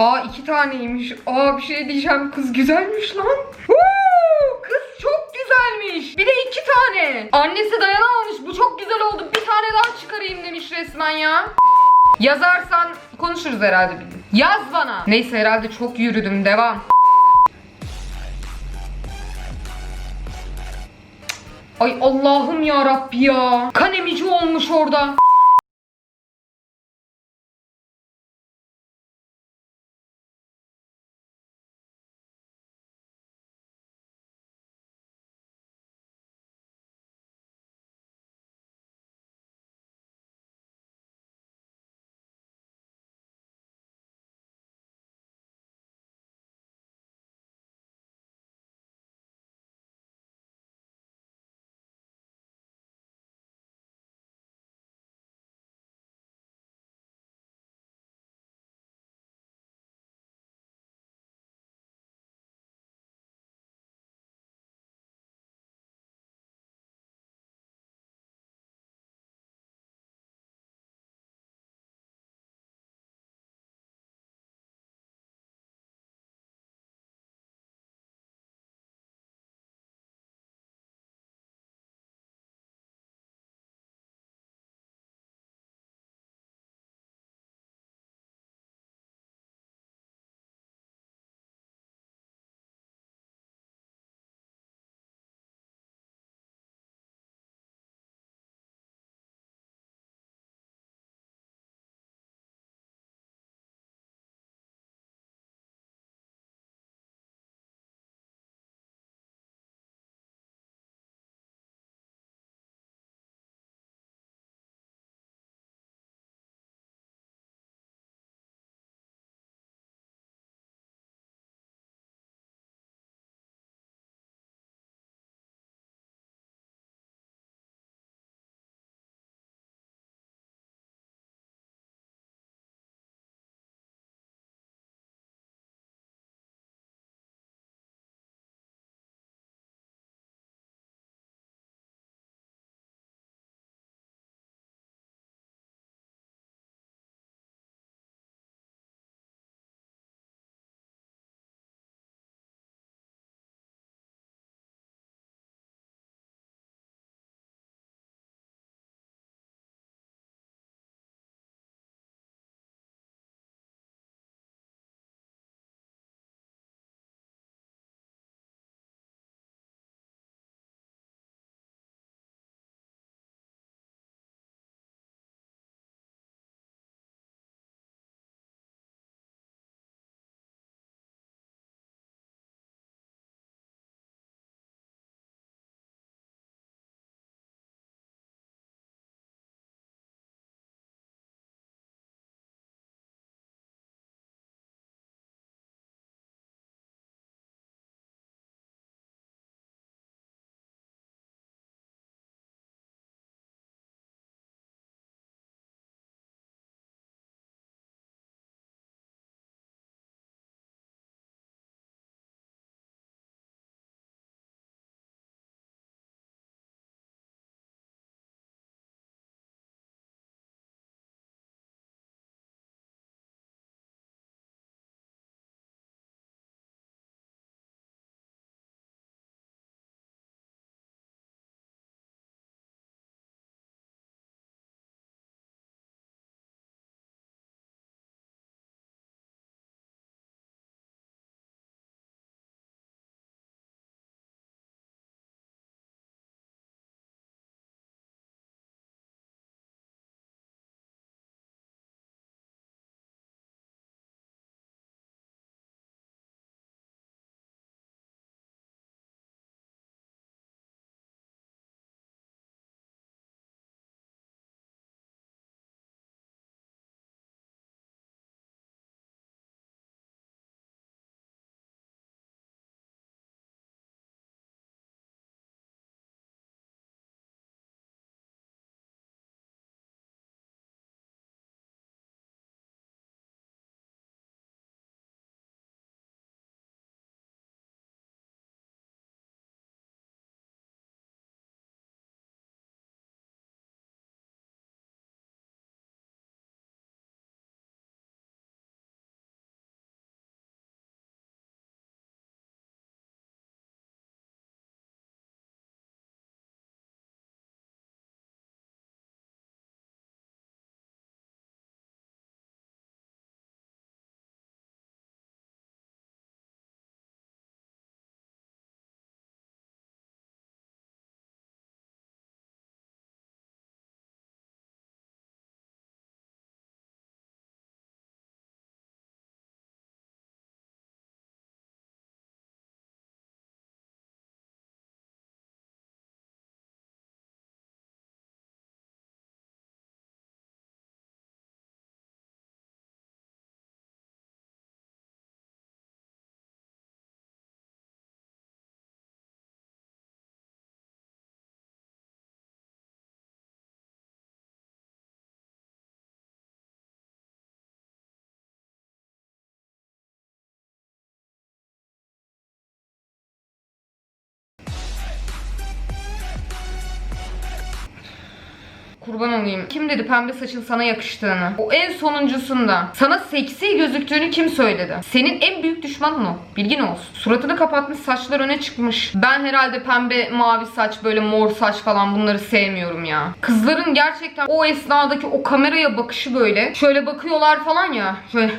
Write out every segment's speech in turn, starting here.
Aa iki taneymiş. Aa bir şey diyeceğim. Kız güzelmiş lan. Woo! Kız çok güzelmiş. Bir de iki tane. Annesi dayanamamış. Bu çok güzel oldu. Bir tane daha çıkarayım demiş resmen ya. Yazarsan konuşuruz herhalde. Yaz bana. Neyse herhalde çok yürüdüm. Devam. Ay Allah'ım ya Rabbi ya. Kan emici olmuş orada. Kurban olayım. Kim dedi pembe saçın sana yakıştığını? O en sonuncusunda. Sana seksi gözüktüğünü kim söyledi? Senin en büyük düşmanın o. Bilgin olsun. Suratını kapatmış saçlar öne çıkmış. Ben herhalde pembe mavi saç böyle mor saç falan bunları sevmiyorum ya. Kızların gerçekten o esnadaki o kameraya bakışı böyle. Şöyle bakıyorlar falan ya. Şöyle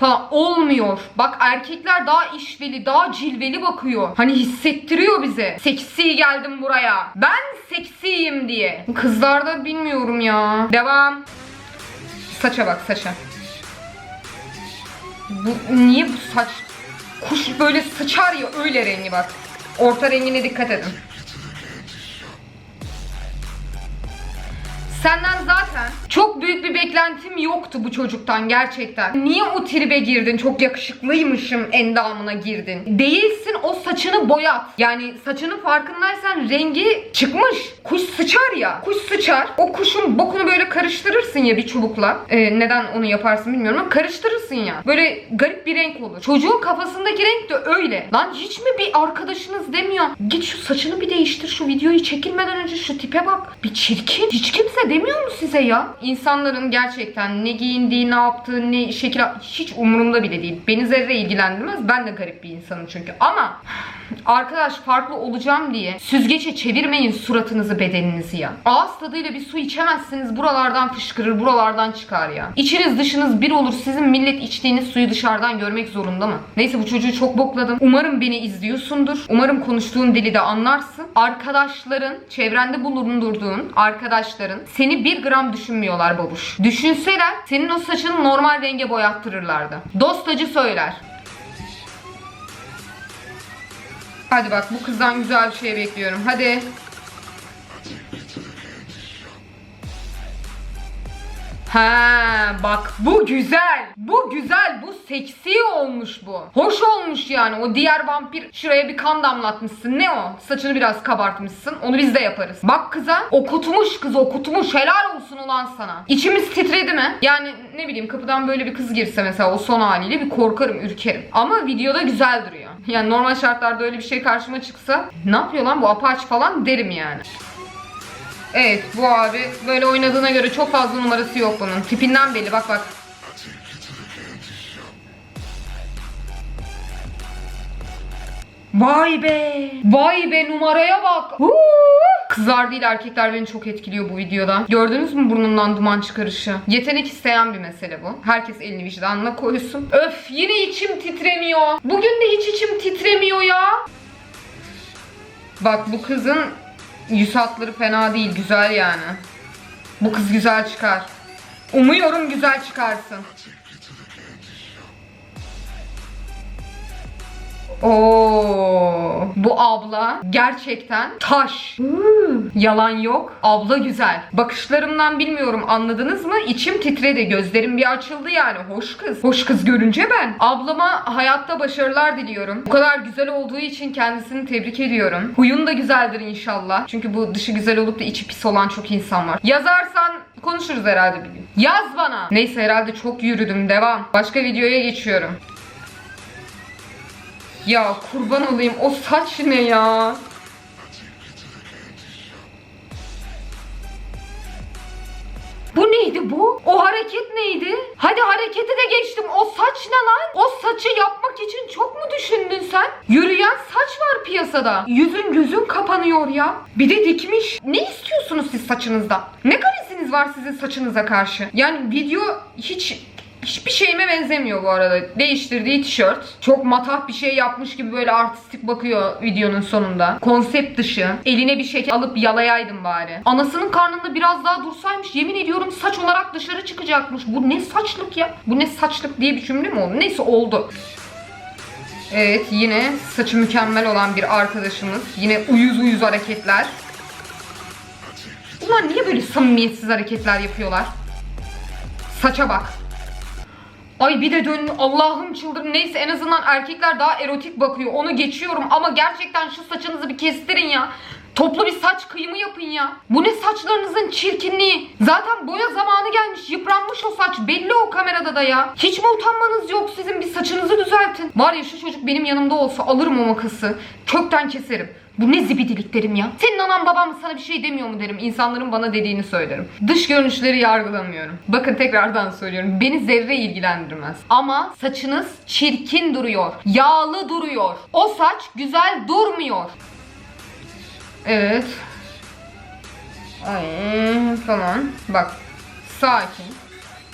falan olmuyor. Bak erkekler daha işveli, daha cilveli bakıyor. Hani hissettiriyor bize. Seksi geldim buraya. Ben seksiyim diye. Kızlarda bilmiyorum ya. Devam. Saça bak saça. Bu niye bu saç? Kuş böyle sıçar ya öyle rengi bak. Orta rengine dikkat edin. Senden zaten çok büyük bir beklentim yoktu bu çocuktan gerçekten. Niye o tribe girdin? Çok yakışıklıymışım endamına girdin. Değilsin o saçını boyat. Yani saçının farkındaysan rengi çıkmış. Kuş sıçar ya. Kuş sıçar. O kuşun bokunu böyle karıştırırsın ya bir çubukla. Ee, neden onu yaparsın bilmiyorum ama karıştırırsın ya. Böyle garip bir renk olur. Çocuğun kafasındaki renk de öyle. Lan hiç mi bir arkadaşınız demiyor? Git şu saçını bir değiştir. Şu videoyu çekilmeden önce şu tipe bak. Bir çirkin. Hiç kimse demiyor mu size ya? İnsanların gerçekten ne giyindiği, ne yaptığı, ne şekil hiç umurumda bile değil. Beni zerre ilgilendirmez. Ben de garip bir insanım çünkü. Ama arkadaş farklı olacağım diye süzgece çevirmeyin suratınızı bedeninizi ya. Ağız tadıyla bir su içemezsiniz. Buralardan fışkırır, buralardan çıkar ya. İçiniz dışınız bir olur. Sizin millet içtiğiniz suyu dışarıdan görmek zorunda mı? Neyse bu çocuğu çok bokladım. Umarım beni izliyorsundur. Umarım konuştuğun dili de anlarsın. Arkadaşların, çevrende bulundurduğun arkadaşların seni bir gram düşünmüyorlar babuş. Düşünseler senin o saçını normal renge boyattırırlardı. Dost acı söyler. Hadi bak bu kızdan güzel bir şey bekliyorum. Hadi. Ha bak bu güzel. Bu güzel. Bu seksi olmuş bu. Hoş olmuş yani. O diğer vampir şuraya bir kan damlatmışsın. Ne o? Saçını biraz kabartmışsın. Onu biz de yaparız. Bak kıza okutmuş kız okutmuş. Helal olsun ulan sana. İçimiz titredi mi? Yani ne bileyim kapıdan böyle bir kız girse mesela o son haliyle bir korkarım, ürkerim. Ama videoda güzel duruyor. Yani normal şartlarda öyle bir şey karşıma çıksa ne yapıyor lan bu apaç falan derim yani. Evet bu abi böyle oynadığına göre çok fazla numarası yok bunun. Tipinden belli bak bak. Vay be. Vay be numaraya bak. Kızlar değil erkekler beni çok etkiliyor bu videoda. Gördünüz mü burnundan duman çıkarışı? Yetenek isteyen bir mesele bu. Herkes elini vicdanına koysun. Öf yine içim titremiyor. Bugün de hiç içim titremiyor ya. Bak bu kızın yüz hatları fena değil. Güzel yani. Bu kız güzel çıkar. Umuyorum güzel çıkarsın. Oo, bu abla gerçekten taş. Hmm, Yalan yok. Abla güzel. Bakışlarımdan bilmiyorum anladınız mı? İçim titredi. Gözlerim bir açıldı yani. Hoş kız. Hoş kız görünce ben. Ablama hayatta başarılar diliyorum. Bu kadar güzel olduğu için kendisini tebrik ediyorum. Huyun da güzeldir inşallah. Çünkü bu dışı güzel olup da içi pis olan çok insan var. Yazarsan konuşuruz herhalde bir gün. Yaz bana. Neyse herhalde çok yürüdüm. Devam. Başka videoya geçiyorum. Ya kurban olayım o saç ne ya? Bu neydi bu? O hareket neydi? Hadi hareketi de geçtim. O saç ne lan? O saçı yapmak için çok mu düşündün sen? Yürüyen saç var piyasada. Yüzün gözün kapanıyor ya. Bir de dikmiş. Ne istiyorsunuz siz saçınızdan? Ne karesiniz var sizin saçınıza karşı? Yani video hiç Hiçbir şeyime benzemiyor bu arada. Değiştirdiği tişört. Çok matah bir şey yapmış gibi böyle artistik bakıyor videonun sonunda. Konsept dışı. Eline bir şekil alıp yalayaydım bari. Anasının karnında biraz daha dursaymış yemin ediyorum saç olarak dışarı çıkacakmış. Bu ne saçlık ya? Bu ne saçlık diye bir cümle mi oldu? Neyse oldu. Evet yine saçı mükemmel olan bir arkadaşımız. Yine uyuz uyuz hareketler. Bunlar niye böyle samimiyetsiz hareketler yapıyorlar? Saça bak. Ay bir de dön Allah'ım çıldır. Neyse en azından erkekler daha erotik bakıyor. Onu geçiyorum ama gerçekten şu saçınızı bir kestirin ya. Toplu bir saç kıyımı yapın ya. Bu ne saçlarınızın çirkinliği. Zaten boya zamanı gelmiş. Yıpranmış o saç. Belli o kamerada da ya. Hiç mi utanmanız yok sizin? Bir saçınızı düzeltin. Var ya şu çocuk benim yanımda olsa alırım o makası. Kökten keserim. Bu ne zibidilik derim ya. Senin anan baban sana bir şey demiyor mu derim. İnsanların bana dediğini söylerim. Dış görünüşleri yargılamıyorum. Bakın tekrardan söylüyorum. Beni zerre ilgilendirmez. Ama saçınız çirkin duruyor. Yağlı duruyor. O saç güzel durmuyor. Evet. Ay falan. Bak. Sakin.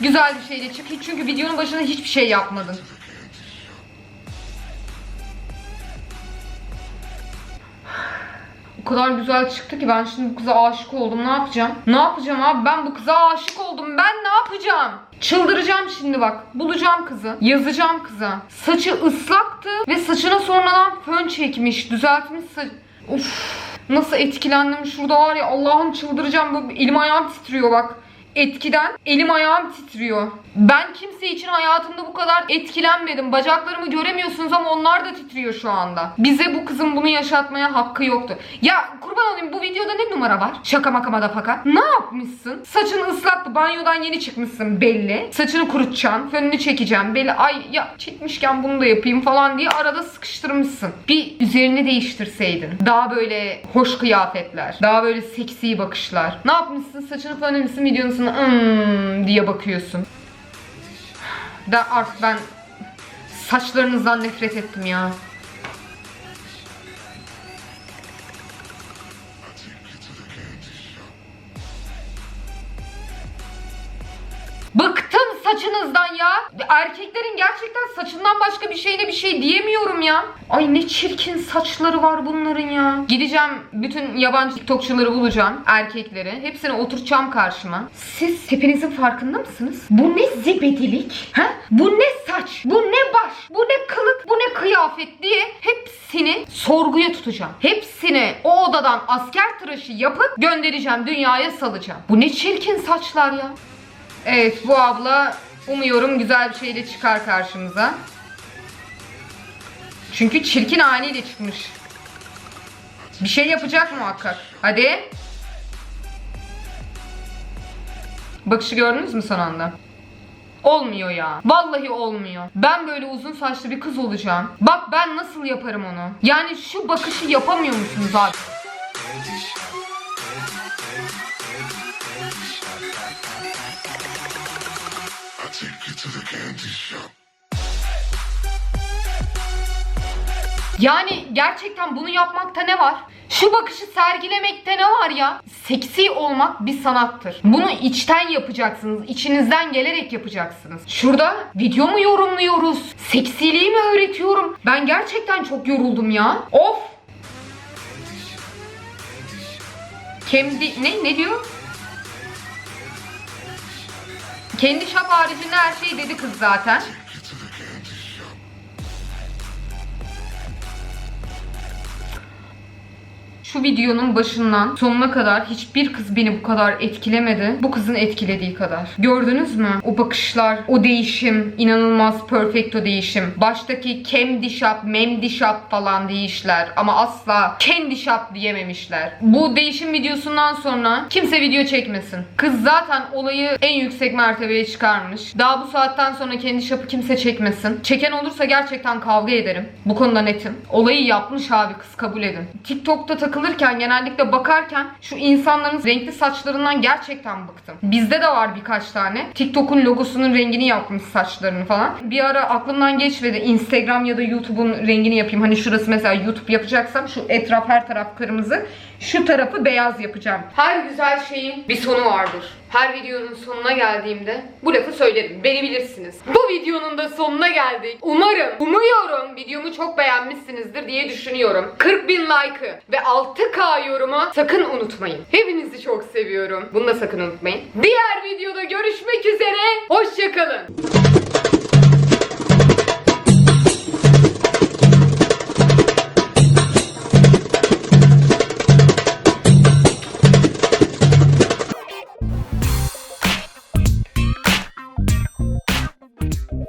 Güzel bir şeyle çık. Çünkü videonun başında hiçbir şey yapmadın. Kadar güzel çıktı ki ben şimdi bu kıza aşık oldum. Ne yapacağım? Ne yapacağım abi? Ben bu kıza aşık oldum. Ben ne yapacağım? Çıldıracağım şimdi bak. Bulacağım kızı. Yazacağım kıza. Saçı ıslaktı ve saçına sonradan fön çekmiş. Düzeltmiş saç... Of. Nasıl etkilendim şurada var ya Allah'ım çıldıracağım. Böyle elim ayağım titriyor bak etkiden elim ayağım titriyor. Ben kimse için hayatımda bu kadar etkilenmedim. Bacaklarımı göremiyorsunuz ama onlar da titriyor şu anda. Bize bu kızın bunu yaşatmaya hakkı yoktu. Ya kurban olayım bu videoda ne numara var? Şaka maka da fakat. Ne yapmışsın? Saçın ıslaktı. Banyodan yeni çıkmışsın belli. Saçını kurutacaksın. Fönünü çekeceğim belli. Ay ya çekmişken bunu da yapayım falan diye arada sıkıştırmışsın. Bir üzerini değiştirseydin. Daha böyle hoş kıyafetler. Daha böyle seksi bakışlar. Ne yapmışsın? Saçını fönlemişsin videonun sonuna "Hmm" diye bakıyorsun. Da artık ben saçlarınızdan nefret ettim ya. Saçınızdan ya. Erkeklerin gerçekten saçından başka bir şeyle bir şey diyemiyorum ya. Ay ne çirkin saçları var bunların ya. Gideceğim bütün yabancı tiktokçuları bulacağım. Erkekleri. Hepsini oturtacağım karşıma. Siz hepinizin farkında mısınız? Bu ne zibedilik? Ha? Bu ne saç? Bu ne baş? Bu ne kılık? Bu ne kıyafet diye hepsini sorguya tutacağım. Hepsini o odadan asker tıraşı yapıp göndereceğim. Dünyaya salacağım. Bu ne çirkin saçlar ya. Evet bu abla umuyorum güzel bir şeyle çıkar karşımıza. Çünkü çirkin haliyle çıkmış. Bir şey yapacak muhakkak. Hadi. Bakışı gördünüz mü son anda? Olmuyor ya. Vallahi olmuyor. Ben böyle uzun saçlı bir kız olacağım. Bak ben nasıl yaparım onu. Yani şu bakışı yapamıyor musunuz abi? To the candy shop. Yani gerçekten bunu yapmakta ne var? Şu bakışı sergilemekte ne var ya? Seksi olmak bir sanattır. Bunu içten yapacaksınız. içinizden gelerek yapacaksınız. Şurada video mu yorumluyoruz? Seksiliği mi öğretiyorum? Ben gerçekten çok yoruldum ya. Of! Kendi ne ne diyor? Kendi şap haricinde her şeyi dedi kız zaten. Şu videonun başından sonuna kadar hiçbir kız beni bu kadar etkilemedi. Bu kızın etkilediği kadar. Gördünüz mü? O bakışlar, o değişim, inanılmaz perfecto değişim. Baştaki candy shop, memdi shop falan değişler ama asla candy shop diyememişler. Bu değişim videosundan sonra kimse video çekmesin. Kız zaten olayı en yüksek mertebeye çıkarmış. Daha bu saatten sonra kendi shop'ı kimse çekmesin. Çeken olursa gerçekten kavga ederim. Bu konuda netim. Olayı yapmış abi kız kabul edin. TikTok'ta takılırken genellikle bakarken şu insanların renkli saçlarından gerçekten bıktım. Bizde de var birkaç tane. TikTok'un logosunun rengini yapmış saçlarını falan. Bir ara aklımdan geçmedi Instagram ya da YouTube'un rengini yapayım. Hani şurası mesela YouTube yapacaksam şu etraf her taraf kırmızı. Şu tarafı beyaz yapacağım. Her güzel şeyin bir sonu vardır. Her videonun sonuna geldiğimde bu lafı söylerim. Beni bilirsiniz. Bu videonun da sonuna geldik. Umarım, umuyorum videomu çok beğenmişsinizdir diye düşünüyorum. 40 bin like'ı ve 6K yorumu sakın unutmayın. Hepinizi çok seviyorum. Bunu da sakın unutmayın. Diğer videoda görüşmek üzere. Hoşçakalın.